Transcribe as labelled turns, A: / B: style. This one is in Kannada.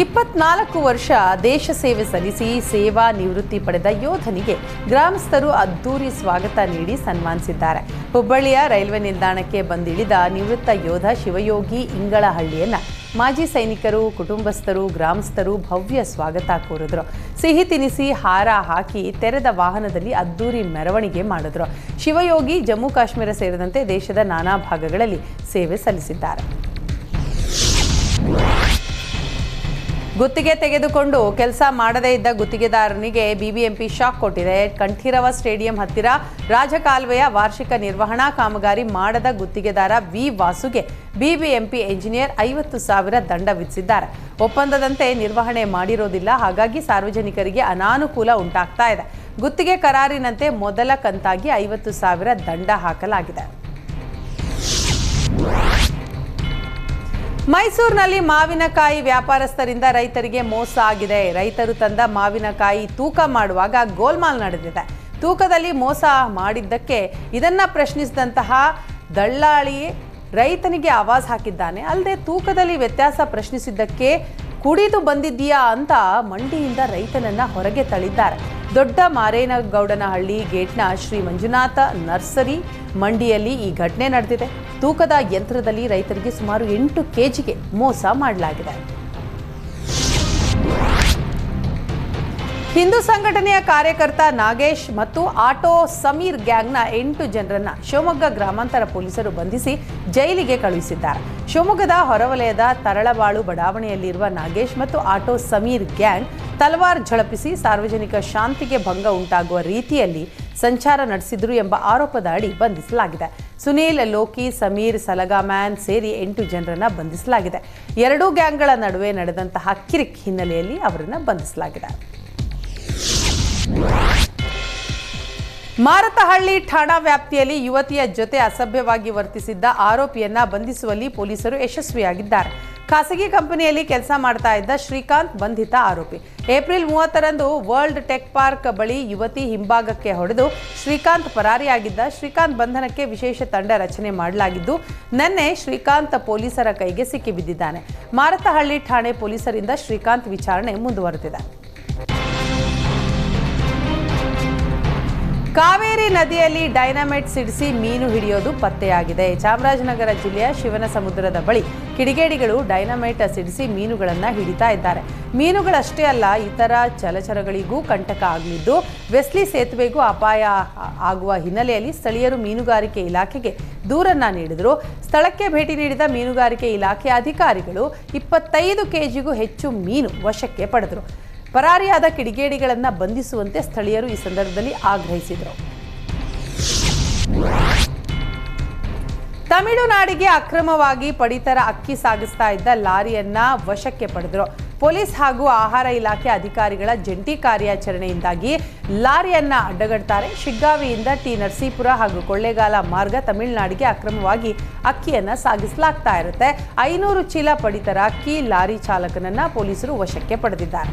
A: ಇಪ್ಪತ್ನಾಲ್ಕು ವರ್ಷ ದೇಶ ಸೇವೆ ಸಲ್ಲಿಸಿ ಸೇವಾ ನಿವೃತ್ತಿ ಪಡೆದ ಯೋಧನಿಗೆ ಗ್ರಾಮಸ್ಥರು ಅದ್ದೂರಿ ಸ್ವಾಗತ ನೀಡಿ ಸನ್ಮಾನಿಸಿದ್ದಾರೆ. ಹುಬ್ಬಳ್ಳಿಯ ರೈಲ್ವೆ ನಿಲ್ದಾಣಕ್ಕೆ ಬಂದಿಳಿದ ನಿವೃತ್ತ ಯೋಧ ಶಿವಯೋಗಿ ಇಂಗಳಹಳ್ಳಿಯನ್ನ ಮಾಜಿ ಸೈನಿಕರು, ಕುಟುಂಬಸ್ಥರು, ಗ್ರಾಮಸ್ಥರು ಭವ್ಯ ಸ್ವಾಗತ ಕೋರಿದ್ರು. ಸಿಹಿ ತಿನಿಸಿ, ಹಾರ ಹಾಕಿ ತೆರೆದ ವಾಹನದಲ್ಲಿ ಅದ್ದೂರಿ ಮೆರವಣಿಗೆ ಮಾಡಿದ್ರು. ಶಿವಯೋಗಿ ಜಮ್ಮು ಕಾಶ್ಮೀರ ಸೇರಿದಂತೆ ದೇಶದ ನಾನಾ ಭಾಗಗಳಲ್ಲಿ ಸೇವೆ ಸಲ್ಲಿಸಿದ್ದಾರೆ. ಗುತ್ತಿಗೆ ತೆಗೆದುಕೊಂಡು ಕೆಲಸ ಮಾಡದೇ ಇದ್ದ ಗುತ್ತಿಗೆದಾರನಿಗೆ ಬಿಬಿಎಂಪಿ ಶಾಕ್ ಕೊಟ್ಟಿದೆ. ಕಂಠೀರವ ಸ್ಟೇಡಿಯಂ ಹತ್ತಿರ ರಾಜಕಾಲುವೆಯ ವಾರ್ಷಿಕ ನಿರ್ವಹಣಾ ಕಾಮಗಾರಿ ಮಾಡದ ಗುತ್ತಿಗೆದಾರ ವಿ. ವಾಸುಗೆ ಬಿಬಿಎಂಪಿ ಎಂಜಿನಿಯರ್ ಐವತ್ತು ಸಾವಿರ ದಂಡ ವಿಧಿಸಿದ್ದಾರೆ. ಒಪ್ಪಂದದಂತೆ ನಿರ್ವಹಣೆ ಮಾಡಿರೋದಿಲ್ಲ. ಹಾಗಾಗಿ ಸಾರ್ವಜನಿಕರಿಗೆ ಅನಾನುಕೂಲ ಉಂಟಾಗ್ತಾ ಇದೆ. ಗುತ್ತಿಗೆ ಕರಾರಿನಂತೆ ಮೊದಲ ಕಂತಾಗಿ ಐವತ್ತು ಸಾವಿರ ದಂಡ ಹಾಕಲಾಗಿದೆ. ಮೈಸೂರಿನಲ್ಲಿ ಮಾವಿನಕಾಯಿ ವ್ಯಾಪಾರಸ್ಥರಿಂದ ರೈತರಿಗೆ ಮೋಸ ಆಗಿದೆ. ರೈತರು ತಂದ ಮಾವಿನಕಾಯಿ ತೂಕ ಮಾಡುವಾಗ ಗೋಲ್ಮಾಲ್ ನಡೆದಿದೆ. ತೂಕದಲ್ಲಿ ಮೋಸ ಮಾಡಿದ್ದಕ್ಕೆ ಇದನ್ನ ಪ್ರಶ್ನಿಸಿದಂತಹ ದಳ್ಳಾಳಿ ರೈತನಿಗೆ ಆವಾಜ್ ಹಾಕಿದ್ದಾನೆ. ಅಲ್ಲದೆ ತೂಕದಲ್ಲಿ ವ್ಯತ್ಯಾಸ ಪ್ರಶ್ನಿಸಿದ್ದಕ್ಕೆ ಕುಡಿದು ಬಂದಿದ್ದೀಯಾ ಅಂತ ಮಂಡಿಯಿಂದ ರೈತನನ್ನ ಹೊರಗೆ ತಳ್ಳಿದ್ದಾರೆ. ದೊಡ್ಡ ಮಾರೇನಗೌಡನಹಳ್ಳಿ ಗೇಟ್ನ ಶ್ರೀ ಮಂಜುನಾಥ ನರ್ಸರಿ ಮಂಡಿಯಲ್ಲಿ ಈ ಘಟನೆ ನಡೆದಿದೆ. ತೂಕದ ಯಂತ್ರದಲ್ಲಿ ರೈತರಿಗೆ ಸುಮಾರು ಎಂಟು ಕೆಜಿಗೆ ಮೋಸ ಮಾಡಲಾಗಿದೆ. ಹಿಂದೂ ಸಂಘಟನೆಯ ಕಾರ್ಯಕರ್ತ ನಾಗೇಶ್ ಮತ್ತು ಆಟೋ ಸಮೀರ್ ಗ್ಯಾಂಗ್ನ ಎಂಟು ಜನರನ್ನ ಶಿವಮೊಗ್ಗ ಗ್ರಾಮಾಂತರ ಪೊಲೀಸರು ಬಂಧಿಸಿ ಜೈಲಿಗೆ ಕಳುಹಿಸಿದ್ದಾರೆ. ಶಿವಮೊಗ್ಗದ ಹೊರವಲಯದ ತರಳಬಾಳು ಬಡಾವಣೆಯಲ್ಲಿರುವ ನಾಗೇಶ್ ಮತ್ತು ಆಟೋ ಸಮೀರ್ ಗ್ಯಾಂಗ್ ತಲವಾರ್ ಝಳಪಿಸಿ ಸಾರ್ವಜನಿಕ ಶಾಂತಿಗೆ ಭಂಗ ಉಂಟಾಗುವ ರೀತಿಯಲ್ಲಿ ಸಂಚಾರ ನಡೆಸಿದ್ರು ಎಂಬ ಆರೋಪದ ಅಡಿ ಬಂಧಿಸಲಾಗಿದೆ. ಸುನೀಲ್, ಲೋಕಿ, ಸಮೀರ್ ಸಲಗಾಮ್ಯಾನ್ ಸೇರಿ ಎಂಟು ಜನರನ್ನ ಬಂಧಿಸಲಾಗಿದೆ. ಎರಡೂ ಗ್ಯಾಂಗ್ಗಳ ನಡುವೆ ನಡೆದಂತಹ ಕಿರಿಕ್ ಹಿನ್ನೆಲೆಯಲ್ಲಿ ಅವರನ್ನು ಬಂಧಿಸಲಾಗಿದೆ. ಮಾರತಹಳ್ಳಿ ಠಾಣಾ ವ್ಯಾಪ್ತಿಯಲ್ಲಿ ಯುವತಿಯ ಜೊತೆ ಅಸಭ್ಯವಾಗಿ ವರ್ತಿಸಿದ್ದ ಆರೋಪಿಯನ್ನ ಬಂಧಿಸುವಲ್ಲಿ ಪೊಲೀಸರು ಯಶಸ್ವಿಯಾಗಿದ್ದಾರೆ. ಖಾಸಗಿ ಕಂಪನಿಯಲ್ಲಿ ಕೆಲಸ ಮಾಡ್ತಾ ಇದ್ದ ಶ್ರೀಕಾಂತ್ ಬಂಧಿತ ಆರೋಪಿ. ಏಪ್ರಿಲ್ ಮೂವತ್ತರಂದು ವರ್ಲ್ಡ್ ಟೆಕ್ ಪಾರ್ಕ್ ಬಳಿ ಯುವತಿ ಹಿಂಭಾಗಕ್ಕೆ ಹೊಡೆದು ಶ್ರೀಕಾಂತ್ ಪರಾರಿಯಾಗಿದ್ದ ಶ್ರೀಕಾಂತ್ ಬಂಧನಕ್ಕೆ ವಿಶೇಷ ತಂಡ ರಚನೆ ಮಾಡಲಾಗಿದ್ದು, ನಿನ್ನೆ ಶ್ರೀಕಾಂತ್ ಪೊಲೀಸರ ಕೈಗೆ ಸಿಕ್ಕಿಬಿದ್ದಿದ್ದಾನೆ. ಮಾರತಹಳ್ಳಿ ಠಾಣೆ ಪೊಲೀಸರಿಂದ ಶ್ರೀಕಾಂತ್ ವಿಚಾರಣೆ ಮುಂದುವರೆದಿದೆ. ಕಾವೇರಿ ನದಿಯಲ್ಲಿ ಡೈನಮೈಟ್ ಸಿಡಿಸಿ ಮೀನು ಹಿಡಿಯೋದು ಪತ್ತೆಯಾಗಿದೆ. ಚಾಮರಾಜನಗರ ಜಿಲ್ಲೆಯ ಶಿವನ ಸಮುದ್ರದ ಬಳಿ ಕಿಡಿಗೇಡಿಗಳು ಡೈನಮೈಟ್ ಸಿಡಿಸಿ ಮೀನುಗಳನ್ನು ಹಿಡಿತಾ ಇದ್ದಾರೆ. ಮೀನುಗಳಷ್ಟೇ ಅಲ್ಲ, ಇತರ ಜಲಚರಗಳಿಗೂ ಕಂಟಕ ಆಗಲಿದ್ದು, ವೆಸ್ಲಿ ಸೇತುವೆಗೂ ಅಪಾಯ ಆಗುವ ಹಿನ್ನೆಲೆಯಲ್ಲಿ ಸ್ಥಳೀಯರು ಮೀನುಗಾರಿಕೆ ಇಲಾಖೆಗೆ ದೂರನ್ನ ನೀಡಿದರು. ಸ್ಥಳಕ್ಕೆ ಭೇಟಿ ನೀಡಿದ ಮೀನುಗಾರಿಕೆ ಇಲಾಖೆ ಅಧಿಕಾರಿಗಳು ಇಪ್ಪತ್ತೈದು ಕೆಜಿಗೂ ಹೆಚ್ಚು ಮೀನು ವಶಕ್ಕೆ ಪಡೆದರು. ಪರಾರಿಯಾದ ಕಿಡಿಗೇಡಿಗಳನ್ನು ಬಂಧಿಸುವಂತೆ ಸ್ಥಳೀಯರು ಈ ಸಂದರ್ಭದಲ್ಲಿ ಆಗ್ರಹಿಸಿದರು. ತಮಿಳುನಾಡಿಗೆ ಅಕ್ರಮವಾಗಿ ಪಡಿತರ ಅಕ್ಕಿ ಸಾಗಿಸ್ತಾ ಇದ್ದ ಲಾರಿಯನ್ನ ವಶಕ್ಕೆ ಪಡೆದರು. ಪೊಲೀಸ್ ಹಾಗೂ ಆಹಾರ ಇಲಾಖೆ ಅಧಿಕಾರಿಗಳ ಜಂಟಿ ಕಾರ್ಯಾಚರಣೆಯಿಂದಾಗಿ ಲಾರಿಯನ್ನ ಅಡ್ಡಗಡ್ತಾರೆ. ಶಿಗ್ಗಾವಿಯಿಂದ ಟಿ ನರಸೀಪುರ ಹಾಗೂ ಕೊಳ್ಳೇಗಾಲ ಮಾರ್ಗ ತಮಿಳುನಾಡಿಗೆ ಅಕ್ರಮವಾಗಿ ಅಕ್ಕಿಯನ್ನ ಸಾಗಿಸಲಾಗ್ತಾ ಇರುತ್ತೆ. ಐನೂರು ಚೀಲ ಪಡಿತರ ಅಕ್ಕಿ ಲಾರಿ ಚಾಲಕನನ್ನ ಪೊಲೀಸರು ವಶಕ್ಕೆ ಪಡೆದಿದ್ದಾರೆ.